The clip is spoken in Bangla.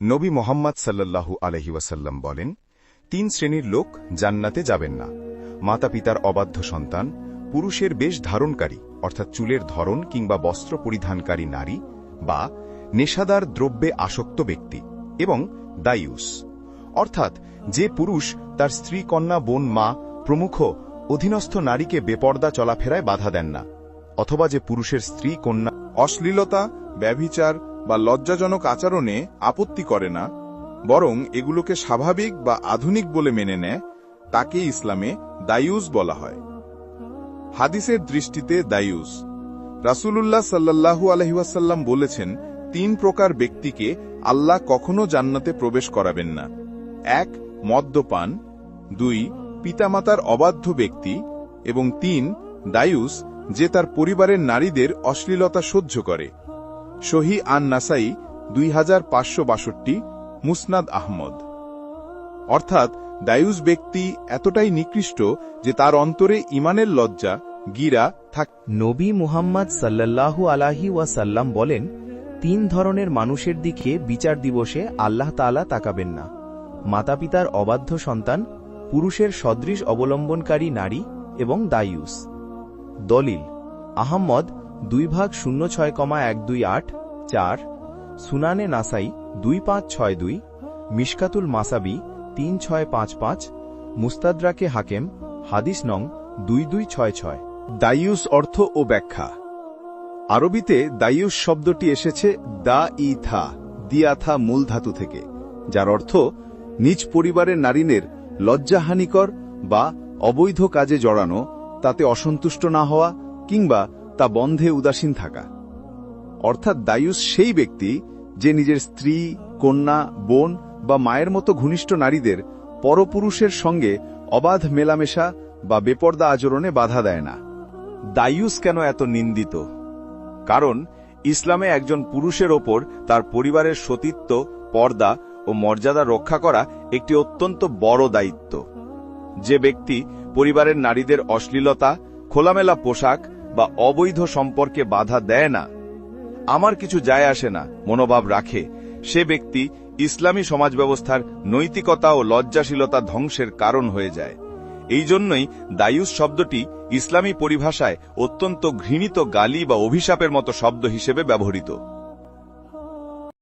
নবী মোহাম্মদ সাল্লাল্লাহু আলহি ওয়াসাল্লাম বলেন, তিন শ্রেণির লোক জান্নাতে যাবেন না। মাতা পিতার অবাধ্য সন্তান, পুরুষের বেশ ধারণকারী, অর্থাৎ চুলের ধরন কিংবা বস্ত্র পরিধানকারী নারী বা নেশাদার দ্রব্যে আসক্ত ব্যক্তি এবং দায়ুস। অর্থাৎ যে পুরুষ তার স্ত্রী, কন্যা, বোন, মা, প্রমুখ, অধীনস্থ নারীকে বেপর্দা চলাফেরায় বাধা দেন না, অথবা যে পুরুষের স্ত্রী, কন্যা, অশ্লীলতা, ব্যভিচার বা লজ্জাজনক আচরণে আপত্তি করে না, বরং এগুলোকে স্বাভাবিক বা আধুনিক বলে মেনে নেয় তাকে ইসলামে দায়ুস বলা হয়। হাদিসের দৃষ্টিতে দায়ুস। রাসূলুল্লাহ সাল্লাল্লাহু আলহিউসাল্লাম বলেছেন, তিন প্রকার ব্যক্তিকে আল্লাহ কখনো জান্নাতে প্রবেশ করাবেন না। এক, মদ্যপান। দুই, পিতামাতার অবাধ্য ব্যক্তি। এবং তিন, দায়ুস, যে তার পরিবারের নারীদের অশ্লীলতা সহ্য করে। শহী আন নাসাই দুই হাজার পাঁচশো বাষট্টি, মুসনাদ আহমদ। অর্থাৎ দায়ুস ব্যক্তি এতটাই নিকৃষ্ট যে তার অন্তরে ইমানের লজ্জা, গিরা থাক নবী মুহাম্মদ সাল্লাল্লাহু আলাহি ওয়াসাল্লাম বলেন, তিন ধরনের মানুষের দিকে বিচার দিবসে আল্লাহ তাআলা তাকাবেন না। মাতাপিতার অবাধ্য সন্তান, পুরুষের সদৃশ অবলম্বনকারী নারী এবং দায়ুস। দলিল, আহম্মদ দুই ভাগ শূন্য ছয় কমা এক দুই আট চার, সুনানে নাসাই দুই পাঁচ ছয় দুই, মিশকাতুল মাসাবি তিন ছয় পাঁচ পাঁচ, মুস্তাদ্রাকে হাকেম, হাদিস নং দুই দুই ছয় ছয়। দায়ুস অর্থ ও ব্যাখ্যা। আরবিতে দায়ুস শব্দটি এসেছে দা ই থা দিয়াথা মূল ধাতু থেকে, যার অর্থ নিজ পরিবারের নারীনের লজ্জাহানিকর বা অবৈধ কাজে জড়ানো, তাতে অসন্তুষ্ট না হওয়া কিংবা তা বন্ধে উদাসীন থাকা। অর্থাৎ দায়ুস সেই ব্যক্তি যে নিজের স্ত্রী, কন্যা, বোন বা মায়ের মতো ঘনিষ্ঠ নারীদের পরপুরুষের সঙ্গে অবাধ মেলামেশা বা বেপর্দা আচরণে বাধা দেয় না। দায়ুস কেন এত নিন্দিত? কারণ ইসলামে একজন পুরুষের ওপর তার পরিবারের সতীত্ব, পর্দা ও মর্যাদা রক্ষা করা একটি অত্যন্ত বড় দায়িত্ব। যে ব্যক্তি পরিবারের নারীদের অশ্লীলতা, খোলামেলা পোশাক বা অবৈধ সম্পর্কে বাধা দেয় না। আমার কিছু যায় আসে না, মনোভাব রাখে। সে ব্যক্তি ইসলামী সমাজ ব্যবস্থার নৈতিকতা ও লজ্জাশীলতা ধ্বংসের কারণ হয়ে যায়। এই জন্যই দায়ুস শব্দটি ইসলামী পরিভাষায় অত্যন্ত ঘৃণিত গালি বা অভিশাপের মতো শব্দ হিসেবে ব্যবহৃত।